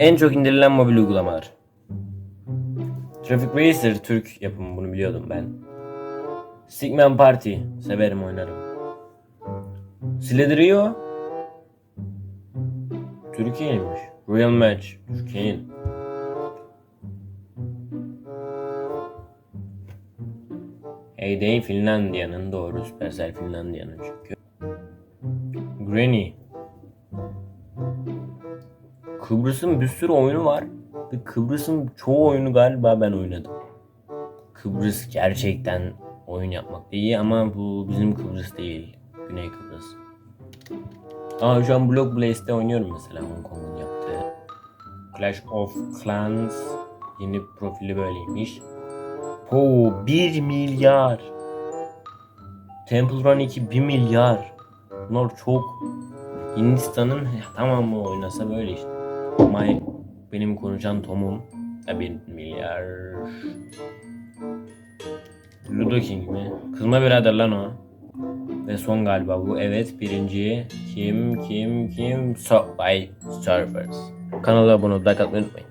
En çok indirilen mobil uygulamalar. Traffic Racer Türk yapımı bunu biliyordum ben. Stickman Party severim oynarım. Sledrio Türkiye'ymiş. Real Match Türkiye'nin. Heyday Finlandiya'nın doğru Supercell Finlandiya'nın çünkü. Granny Kıbrıs'ın bir sürü oyunu var. Ve Kıbrıs'ın çoğu oyunu galiba ben oynadım. Kıbrıs gerçekten oyun yapmakta iyi ama bu bizim Kıbrıs değil. Güney Kıbrıs. Aa şu an Block Blaze'de oynuyorum mesela Hong Kong'un yaptığı. Clash of Clans yeni profili böyleymiş. Oo 1 milyar. Temple Run 2 1 milyar. Bunlar çok. Hindistan'ın tamamı oynasa böyle işte. Ama benim konuşan Tom'um da 1 milyar. Ludo King mi? Kızma birader lan o. Ve son galiba bu. Evet birinci. Kim kim kim? Subway Surfers. Kanala abone atmayı unutmayın.